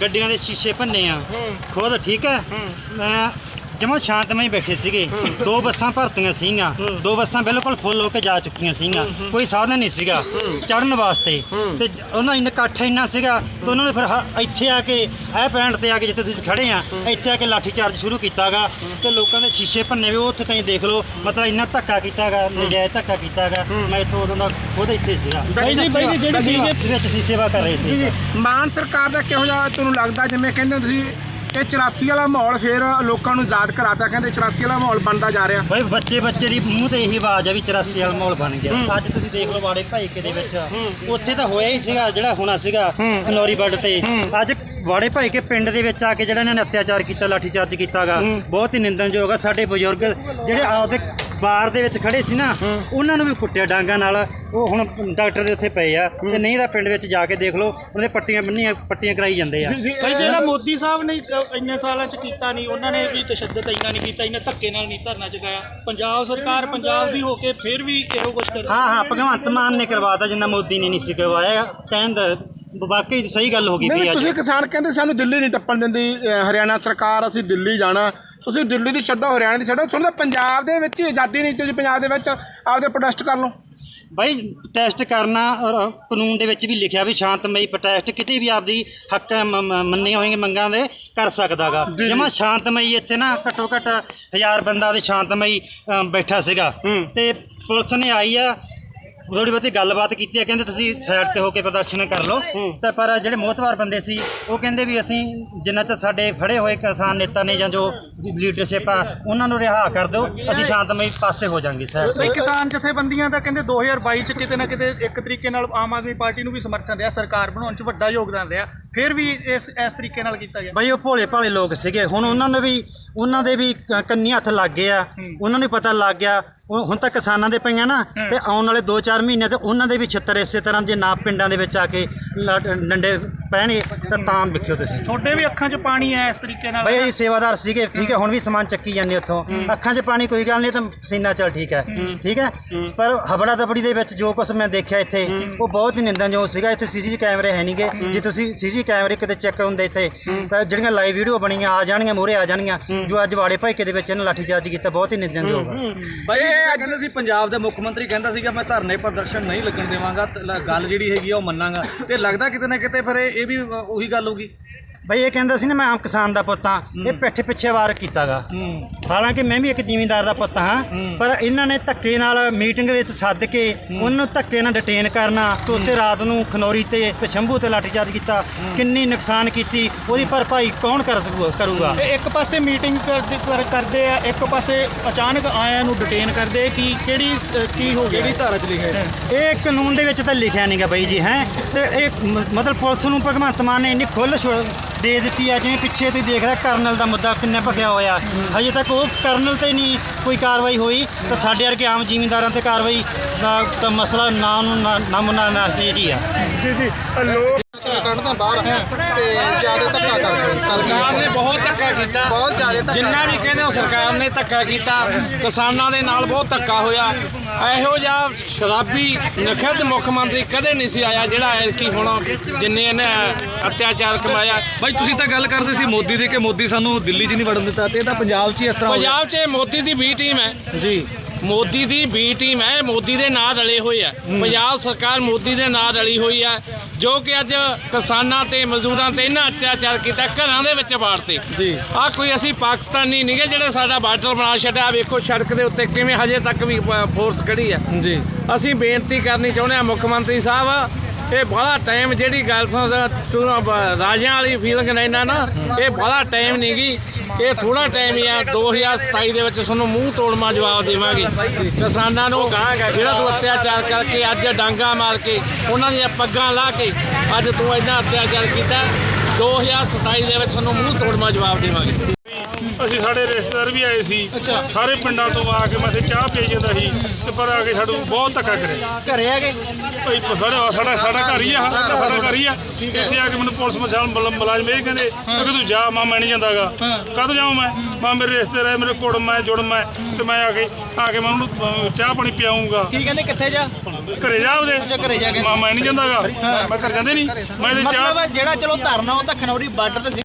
ਗੱਡੀਆਂ ਦੇ ਸ਼ੀਸ਼ੇ ਭੰਨੇ ਆ। ਖੁਦ ਠੀਕ ਹੈ। ਮੈਂ ਜਮਾ ਸ਼ਾਂਤਮਈ ਬੈਠੇ ਸੀਗੇ। ਦੋ ਬੱਸਾਂ ਭਰਤੀਆਂ ਸੀਗੀਆਂ। ਦੋ ਬੱਸਾਂ ਬਿਲਕੁਲ ਫੁੱਲ ਹੋ ਕੇ ਜਾ ਚੁੱਕੀਆਂ ਸੀਗੀਆਂ। ਕੋਈ ਸਾਧਨ ਨਹੀਂ ਸੀਗਾ ਚੜਨ ਵਾਸਤੇ। ਤੇ ਉਹਨਾਂ ਇੰਨਾ ਇਕੱਠ ਇੰਨਾ ਸੀਗਾ ਤੇ ਉਹਨਾਂ ਨੇ ਫਿਰ ਹ- ਇੱਥੇ ਆ ਕੇ ਇਹ ਪੈਂਟ ਤੇ ਆ ਕੇ ਜਿੱਥੇ ਤੁਸੀਂ ਖੜੇ ਆ ਇੱਥੇ ਆ ਕੇ ਲਾਠੀ ਚਾਰਜ ਸ਼ੁਰੂ ਕੀਤਾਗਾ। ਤੇ ਲੋਕਾਂ ਦੇ ਸ਼ੀਸ਼ੇ ਭੰਨੇ ਵੀ ਉਹ ਉੱਥੇ ਤਾਈਂ ਦੇਖ ਲਓ ਮਤਲਬ ਇੰਨਾ ਧੱਕਾ ਕੀਤਾਗਾ ਨਜਾਇਜ਼ ਧੱਕਾ ਕੀਤਾਗਾ। ਮੈਂ ਇੱਥੋਂ ਉਦੋਂ ਦਾ ਖੁਦ ਇੱਥੇ ਸੀਗਾ। ਬਾਈ ਜੀ, ਬਾਈ ਜੀ, ਜਿਹੜੀ ਅਸੀਂ ਸੇਵਾ ਕਰ ਰਹੇ ਜੀ ਸੀ। ਜੀ ਮਾਨ ਸਰਕਾਰ ਦਾ ਕਿਹੋ ਜਿਹਾ ਤੁਹਾਨੂੰ ਲੱਗਦਾ? ਜਿਵੇਂ ਕਹਿੰਦੇ ਤੁਸੀਂ ਇਹ 84 ਵਾਲਾ ਮਾਹੌਲ ਫੇਰ ਲੋਕਾਂ ਨੂੰ ਯਾਦ ਕਰਾਤਾ ਕਹਿੰਦੇ 84 ਵਾਲਾ ਮਾਹੌਲ ਬਣਦਾ ਜਾ ਰਿਹਾ। ਬਈ ਬੱਚੇ ਬੱਚੇ ਦੀ ਮੂੰਹ ਤੇ ਇਹੀ ਆਵਾਜ਼ ਆ ਵੀ 84 ਵਾਲਾ ਮਾਹੌਲ ਬਣ ਗਿਆ। ਅੱਜ ਤੁਸੀਂ ਦੇਖ ਲਓ ਵਾੜੇ ਭਾਈਕੇ ਦੇ ਵਿੱਚ। ਉੱਥੇ ਤਾਂ ਹੋਇਆ ਹੀ ਸੀਗਾ ਜਿਹੜਾ ਹੋਣਾ ਸੀਗਾ ਖਨੌਰੀ ਬੱਡ ਤੇ। ਅੱਜ ਵਾੜੇ ਭਾਈਕੇ ਪਿੰਡ ਦੇ ਵਿੱਚ ਆ ਕੇ ਜਿਹੜਾ ਇਹਨਾਂ ਨੇ ਅਤਿਆਚਾਰ ਕੀਤਾ ਲਾਠੀ ਚਾਰਜ ਕੀਤਾਗਾ ਬਹੁਤ ਹੀ ਨਿੰਦਣਯੋਗ ਆ ਸਾਡੇ ਬਜ਼ੁਰਗ ਜਿਹੜੇ ਆਪਦੇ ਬਾਰ ਦੇ ਵਿੱਚ ਖੜੇ ਸੀ ਨਾ ਉਹਨਾਂ ਨੂੰ ਵੀ ਕੁੱਟਿਆ ਡਾਂਗਾ ਨਾਲ। ਉਹ ਹੁਣ ਡਾਕਟਰ ਦੇ ਉੱਥੇ ਪਏ ਆ ਤੇ ਨਹੀਂ ਤਾਂ ਪਿੰਡ ਵਿੱਚ ਜਾ ਕੇ ਦੇਖ ਲਓ ਉਹਦੇ ਪੱਟੀਆਂ ਬੰਨੀਆਂ ਪੱਟੀਆਂ ਕਰਾਈ ਜਾਂਦੇ ਆ। ਭਾਈ ਜਿਹੜਾ ਮੋਦੀ ਸਾਹਿਬ ਨੇ ਇੰਨੇ ਸਾਲਾਂ ਚ ਕੀਤਾ ਨਹੀਂ ਉਹਨਾਂ ਨੇ ਵੀ ਤਸ਼ੱਦਦ ਇੰਨਾ ਨਹੀਂ ਕੀਤਾ ਇੰਨਾ ਧੱਕੇ ਨਾਲ ਨਹੀਂ ਧਰਨਾ ਚੁਕਾਇਆ। ਪੰਜਾਬ ਸਰਕਾਰ ਪੰਜਾਬ ਦੀ ਹੋ ਕੇ ਫਿਰ ਵੀ ਇਹੋ ਕੁਝ ਕਰ ਹਾਂ ਹਾਂ ਭਗਵੰਤ ਮਾਨ ਨੇ ਕਰਵਾਤਾ ਜਿੰਨਾ ਮੋਦੀ ਨੇ ਨਹੀਂ ਸੀ ਕਰਵਾਇਆ। ਕਹਿਣ ਦਾ ਵਾਕਈ ਸਹੀ ਗੱਲ ਹੋ ਗਈ ਨਹੀਂ ਤੁਸੀਂ ਕਿਸਾਨ ਕਹਿੰਦੇ ਸਾਨੂੰ ਦਿੱਲੀ ਨਹੀਂ ਟੱਪਣ ਦਿੰਦੀ ਹਰਿਆਣਾ ਸਰਕਾਰ ਅਸੀਂ ਦਿੱਲੀ ਜਾਣਾ। ਤੁਸੀਂ ਦਿੱਲੀ ਦੀ ਛੱਡੋ ਹਰਿਆਣਾ ਦੀ ਛੱਡੋ ਸੁਣਦਾ ਪੰਜਾਬ ਦੇ ਵਿੱਚ ਹੀ ਆਜ਼ਾਦੀ ਨਹੀਂ ਤੁਸੀਂ ਪੰਜਾਬ ਦੇ ਵਿੱਚ ਆਪਦੇ ਪ੍ਰੋਟੈਸਟ ਕਰ ਲਓ। ਬਾਈ ਟੈਸਟ ਕਰਨਾ ਔਰ ਕਾਨੂੰਨ ਦੇ ਵਿੱਚ ਵੀ ਲਿਖਿਆ ਵੀ ਸ਼ਾਂਤਮਈ ਪ੍ਰੋਟੈਸਟ ਕਿਤੇ ਵੀ ਆਪਦੀ ਹੱਕ ਮ- ਮ- ਮੰਨੀਆਂ ਹੋਈਆਂ ਮੰਗਾਂ ਦੇ ਕਰ ਸਕਦਾਗਾ। ਜਮਾ ਸ਼ਾਂਤਮਈ ਇੱਥੇ ਨਾ ਘੱਟੋ ਘੱਟ ਹਜ਼ਾਰ ਬੰਦਾ ਦੇ ਸ਼ਾਂਤਮਈ ਬੈਠਾ ਸੀਗਾ। ਤੇ ਪੁਲਿਸ ਨੇ ਆਈ ਆ ਥੋੜੀ ਬਹੁਤੀ ਗੱਲਬਾਤ ਕੀਤੀ ਆ ਕਹਿੰਦੇ ਤੁਸੀਂ ਸਾਈਡ ਤੇ ਹੋ ਕੇ ਪ੍ਰਦਰਸ਼ਨ ਕਰ ਲਓ। ਤੇ ਪਰ ਜਿਹੜੇ ਮੋਹਤਵਾਰ ਬੰਦੇ ਸੀ ਉਹ ਕਹਿੰਦੇ ਵੀ ਅਸੀਂ ਜਿੰਨਾ ਚਿਰ ਸਾਡੇ ਫੜੇ ਹੋਏ ਕਿਸਾਨ ਨੇਤਾ ਨੇ ਜਾਂ ਜੋ ਲੀਡਰਸ਼ਿਪ ਆ ਉਹਨਾਂ ਨੂੰ ਰਿਹਾ ਕਰ ਦਿਓ। ਅਸੀਂ ਸ਼ਾਂਤਮਈ ਪਾਸੇ ਹੋ ਜਾਾਂਗੇ ਸਾਈਡ ਭਾਈ ਕਿਸਾਨ ਜਥੇਬੰਦੀਆਂ ਦਾ ਕਹਿੰਦੇ 2022 ਚ ਕਿਤੇ ਨਾ ਕਿਤੇ ਇੱਕ ਤਰੀਕੇ ਨਾਲ ਆਮ ਆਦਮੀ ਪਾਰਟੀ ਨੂੰ ਵੀ ਸਮਰਥਨ ਰਿਹਾ ਸਰਕਾਰ ਬਣਾਉਣ ਚ ਵੱਡਾ ਯੋਗਦਾਨ ਰਿਹਾ। ਫਿਰ ਵੀ ਇਸ ਇਸ ਤਰੀਕੇ ਨਾਲ ਕੀਤਾ ਗਿਆ। ਬਈ ਉਹ ਭੋਲੇ ਭਾਲੇ ਲੋਕ ਸੀਗੇ। ਹੁਣ ਉਹਨਾਂ ਨੇ ਵੀ ਉਹਨਾਂ ਦੇ ਵੀ ਕੰਨੀ ਹੱਥ ਲੱਗ ਗਏ ਆ। ਉਹਨਾਂ ਨੂੰ ਪਤਾ ਲੱਗ ਗਿਆ ਉਹ ਹੁਣ ਤਾਂ ਕਿਸਾਨਾਂ ਦੇ ਪਈਆਂ ਨਾ ਤੇ ਆਉਣ ਵਾਲੇ 2-4 ਮਹੀਨੇ ਤੇ ਉਹਨਾਂ ਦੇ ਵੀ ਛਿੱਤਰ ਇਸੇ ਤਰ੍ਹਾਂ ਜੇ ਨਾ ਪਿੰਡਾਂ ਦੇ ਵਿੱਚ ਆ ਕੇ ਲ- ਡੰਡੇ ਪੈਣਗੇ ਤਾਂ ਤਾਂ ਵਿਖਿਓ ਤੁਸੀਂ। ਤੁਹਾਡੇ ਵੀ ਅੱਖਾਂ 'ਚ ਪਾਣੀ ਹੈ ਇਸ ਤਰੀਕੇ ਨਾਲ? ਬਈ ਅਸੀਂ ਸੇਵਾਦਾਰ ਸੀਗੇ ਠੀਕ ਹੈ ਹੁਣ ਵੀ ਸਮਾਨ ਚੱਕੀ ਜਾਂਦੇ ਉੱਥੋਂ। ਅੱਖਾਂ 'ਚ ਪਾਣੀ ਕੋਈ ਗੱਲ ਨਹੀਂ ਤਾਂ ਪਸੀਨਾ ਚੱਲ ਠੀਕ ਹੈ। ਠੀਕ ਹੈ? ਪਰ ਹਬੜਾ ਦਬੜੀ ਦੇ ਵਿੱਚ ਜੋ ਕੁਝ ਮੈਂ ਦੇਖਿਆ ਇੱਥੇ ਉਹ ਬਹੁਤ ਹੀ ਨਿੰਦਣਯੋਗ ਸੀਗਾ। ਇੱਥੇ ਸੀਜੀ ਕੈਮਰੇ ਹੈ ਨਹੀਂਗੇ। ਜੇ ਤੁਸੀਂ ਸੀਜੀ ਕੈਮਰੇ ਕਿਤੇ ਚੈੱਕ ਹੁੰਦੇ ਇੱਥੇ ਤਾਂ ਜਿਹੜੀਆਂ ਲਾਈਵ ਵੀਡੀਓ ਬਣੀਆਂ ਆ ਜਾਣਗੀਆਂ ਮੂਹਰੇ ਆ ਜਾਣਗੀਆਂ। ਜੋ ਅੱਜ ਵਾੜੇ ਭਾਈਕੇ ਦੇ ਵਿੱਚ ਇਹਨਾਂ ਲਾਠੀਚਾਰਜ ਕੀਤਾ ਬਹੁਤ ਹੀ ਨਿੰਦਣਯੋਗ ਆ। ਬਾਈ ਕਹਿੰਦੇ ਸੀ ਪੰਜਾਬ ਦੇ ਮੁੱਖ ਮੰਤਰੀ ਕਹਿੰਦਾ ਸੀਗਾ ਮੈਂ ਧਰਨੇ ਪ੍ਰਦਰਸ਼ਨ ਨਹੀਂ ਲੱਗਣ ਦੇਵਾਂਗਾ ਗੱਲ ਜਿਹੜੀ ਹੈਗੀ ਆ ਉਹ ਮੰਨਾਂਗਾ। ਤੇ ਲੱਗਦਾ ਕਿਤੇ ਨਾ ਕਿਤੇ ਫਿਰ ਇਹ ਇਹ ਵੀ ਉਹੀ ਗੱਲ ਹੋਊਗੀ ਬਈ ਇਹ ਕਹਿੰਦਾ ਸੀ ਨਾ ਮੈਂ ਆਮ ਕਿਸਾਨ ਦਾ ਪੁੱਤ ਹਾਂ। ਇਹ ਪਿੱਠ ਪਿੱਛੇ ਵਾਰ ਕੀਤਾਗਾ। ਹਾਲਾਂਕਿ ਮੈਂ ਵੀ ਇੱਕ ਜ਼ਿਮੀਂਦਾਰ ਦਾ ਪੁੱਤ ਹਾਂ ਪਰ ਇਹਨਾਂ ਨੇ ਧੱਕੇ ਨਾਲ ਮੀਟਿੰਗ ਵਿੱਚ ਸੱਦ ਕੇ ਉਹਨੂੰ ਧੱਕੇ ਨਾਲ ਡਿਟੇਨ ਕਰਨਾ ਤੇ ਉੱਥੇ ਰਾਤ ਨੂੰ ਖਨੌਰੀ ਤੇ ਤੇ ਸ਼ੰਭੂ ਤੇ ਲਾਠੀਚਾਰਜ ਕੀਤਾ। ਕਿੰਨੀ ਨੁਕਸਾਨ ਕੀਤੀ ਉਹਦੀ ਭਰਪਾਈ ਕੌਣ ਕਰ ਸਕੂ ਕਰੂਗਾ? ਇੱਕ ਪਾਸੇ ਮੀਟਿੰਗ ਕਰਦੇ ਕਰ- ਕਰਦੇ ਆ ਇੱਕ ਪਾਸੇ ਅਚਾਨਕ ਆਇਆਂ ਨੂੰ ਡਿਟੇਨ ਕਰਦੇ ਕੀ ਕਿਹੜੀ ਸ- ਕੀ ਹੋ ਗਿਆ? ਕਿਹੜੀ ਧਾਰਾ 'ਚ ਲਿਖਿਆ ਹੈ? ਇਹ ਕਾਨੂੰਨ ਦੇ ਵਿੱਚ ਤਾਂ ਲਿਖਿਆ ਨਹੀਂਗਾ ਬਾਈ ਜੀ ਹੈ। ਤੇ ਇਹ ਮ- ਮਤਲਬ ਪੁਲਿਸ ਨੂੰ ਭਗਵੰਤ ਮਾਨ ਨੇ ਇੰਨੀ ਖੁੱਲ੍ਹ ਛੁ- ਦੇ ਦਿੱਤੀ ਹੈ ਜਿਵੇਂ ਪਿੱਛੇ ਤੁਸੀਂ ਦੇਖ ਰਹੇ ਕਰਨਲ ਦਾ ਮੁੱਦਾ ਕਿੰਨਾ ਭਖਿਆ ਹੋਇਆ। ਹਜੇ ਤੱਕ ਉਹ ਕਰਨਲ ਤੇ ਨਹੀਂ ਕੋਈ ਕਾਰਵਾਈ ਹੋਈ, ਤਾਂ ਸਾਡੇ ਵਰਗੇ ਆਮ ਜ਼ਿਮੀਂਦਾਰਾਂ ਤੇ ਕਾਰਵਾਈ ਦਾ ਤਾਂ ਮਸਲਾ ਨਾ ਨੂੰ ਨਾਮੁਨਾ ਨਾ ਜੀ ਆ। ਜੀ ਜੀ ਲੋਕ ਕੱਢਦਾ ਬਾਹਰ ਤੇ ਜ਼ਿਆਦਾ ਧੱਕਾ ਕਰਦੇ ਸਰਕਾਰ ਨੇ ਬਹੁਤ ਧੱਕਾ ਕੀਤਾ। ਬਹੁਤ ਜ਼ਿਆਦਾ ਧੱਕਾ। ਜਿੰਨਾ ਵੀ ਕਹਿੰਦੇ ਹੋ ਸਰਕਾਰ ਨੇ ਧੱਕਾ ਕੀਤਾ ਕਿਸਾਨਾਂ ਦੇ ਨਾਲ ਬਹੁਤ ਧੱਕਾ ਹੋਇਆ। ਇਹੋ ਜਿਹਾ ਸ਼ਰਾਬੀ ਨਖਦ ਮੁੱਖ ਮੰਤਰੀ ਕਦੇ ਨਹੀਂ ਸੀ ਆਇਆ ਜਿਹੜਾ ਹੈ ਕਿ ਹੁਣ ਜਿੰਨੇ ਇਹਨੇ ਅਤਿਆਚਾਰ ਕਮਾਇਆ। ਬਾਈ ਤੁਸੀਂ ਤਾਂ ਗੱਲ ਕਰਦੇ ਸੀ ਮੋਦੀ ਦੀ ਕਿ ਮੋਦੀ ਸਾਨੂੰ ਦਿੱਲੀ 'ਚ ਨਹੀਂ ਵੜਨ ਦਿੱਤਾ ਤੇ ਇਹ ਤਾਂ ਪੰਜਾਬ 'ਚ ਹੀ ਇਸ ਤਰ੍ਹਾਂ ਹੋ ਗਿਆ। ਪੰਜਾਬ 'ਚ ਇਹ ਮੋਦੀ ਦੀ ਬੀ ਟੀਮ ਹੈ। ਜੀ। ਮੋਦੀ ਦੀ ਬੀ ਟੀਮ ਹੈ ਮੋਦੀ ਦੇ ਨਾਲ ਰਲੇ ਹੋਏ ਆ। ਪੰਜਾਬ ਸਰਕਾਰ ਮੋਦੀ ਦੇ ਨਾਲ ਰਲੀ ਹੋਈ ਹੈ ਜੋ ਕਿ ਅੱਜ ਕਿਸਾਨਾਂ ਤੇ ਮਜ਼ਦੂਰਾਂ ਤੇ ਇੰਨਾ ਅਤਿਆਚਾਰ ਕੀਤਾ ਘਰਾਂ ਦੇ ਵਿੱਚ ਵਾੜਤੇ ਜੀ। ਆ ਕੋਈ ਅਸੀਂ ਪਾਕਿਸਤਾਨੀ ਨਹੀਂਗੇ ਜਿਹੜੇ ਸਾਡਾ ਬਾਰਡਰ ਬਣਾ ਛੱਡਿਆ ਵੇਖੋ ਸੜਕ ਦੇ ਉੱਤੇ ਕਿਵੇਂ ਹਜੇ ਤੱਕ ਵੀ ਫੋਰਸ ਖੜੀ ਆ। ਜੀ। ਅਸੀਂ ਬੇਨਤੀ ਕਰਨੀ ਚਾਹੁੰਦੇ ਹਾਂ ਮੁੱਖ ਮੰਤਰੀ ਸਾਹਿਬ ਇਹ ਬੜਾ ਟਾਈਮ ਜਿਹੜੀ ਗੱਲ ਸੁਣ ਰਾਜਿਆਂ ਵਾਲੀ ਫੀਲਿੰਗ ਨਹੀਂ ਨਾ ਨਾ ਇਹ ਬੜਾ ਟਾਈਮ ਨਹੀਂ ਗੀ ਇਹ ਥੋੜਾ ਟਾਈਮ ਹੀ ਆ 2027 ਦੇ ਵਿੱਚ ਤੁਹਾਨੂੰ ਮੂੰਹ ਤੋੜਮਾ ਜਵਾਬ ਦੇਵਾਂਗੇ। ਕਿਸਾਨਾਂ ਨੂੰ ਜਿਹੜਾ ਤੂੰ ਅਤਿਆਚਾਰ ਕਰਕੇ ਅੱਜ ਡਾਂਗਾ ਮਾਰ ਕੇ ਉਹਨਾਂ ਦੀਆਂ ਪੱਗਾਂ ਲਾ ਕੇ ਅੱਜ ਤੂੰ ਇੰਨਾ ਅਤਿਆਚਾਰ ਕੀਤਾ 2027 ਦੇ ਵਿੱਚ ਤੁਹਾਨੂੰ ਮੂੰਹ ਤੋੜਮਾ ਜਵਾਬ ਦੇਵਾਂਗੇ। ਅਸੀਂ ਸਾਡੇ ਰਿਸ਼ਤੇਦਾਰ ਵੀ ਆਏ ਸੀ। ਸਾਰੇ ਪਿੰਡਾਂ ਤੋਂ ਆ ਕੇ ਮੈਂ ਚਾਹ ਪੀ ਜਾਂਦਾ ਸੀ ਤੇ ਪਰ ਆ ਕੇ ਸਾਨੂੰ ਬਹੁਤ ਧੱਕਾ ਕਰਿਆ। ਘਰੇ ਆ ਗਏ? ਭਾਈ ਸਾਡਾ ਸਾਡਾ ਸਾਡਾ ਘਰ ਹੀ ਆ ਸਾਡਾ ਘਰ ਹੀ ਆ। ਇੱਥੇ ਆ ਕੇ ਮੈਨੂੰ ਪੁਲਿਸ ਮਸਾਲ ਮੁਲਾਜ਼ਮ ਇਹ ਕਹਿੰਦੇ ਕਿ ਤੂੰ ਜਾ ਮਾਂ ਮੈਂ ਨਹੀਂ ਜਾਂਦਾਗਾ। ਕਦੋਂ ਜਾਵਾਂ ਮੈਂ? ਮਾਂ ਮੇਰੇ ਰਿਸ਼ਤੇਦਾਰ ਮੇਰੇ ਕੁੜਮ ਹੈ ਜੁੜਮ ਹੈ ਤੇ ਮੈਂ ਆ ਕੇ ਆ ਕੇ ਮੈਂ ਉਹਨੂੰ ਚਾਹ ਪਾਣੀ ਪਿਆਉਂਗਾ ਕੀ ਕਹਿੰਦੇ? ਕਿੱਥੇ ਜਾ? ਘਰੇ ਜਾ ਉਹਦੇ ਅੱਛਾ, ਘਰੇ ਜਾ ਕੇ। ਮਾਂ ਮੈਂ ਨਹੀਂ ਜਾਂਦਾਗਾ। ਮੈਂ ਘਰ ਜਾਂਦੇ ਨਹੀਂ। ਮੈਂ ਤੇ ਚਾਹ ਜਿਹੜਾ ਚਲੋ ਧਰਨਾ ਉਹ ਤਾਂ ਖਨੌਰੀ ਬਾਰਡਰ ਤੇ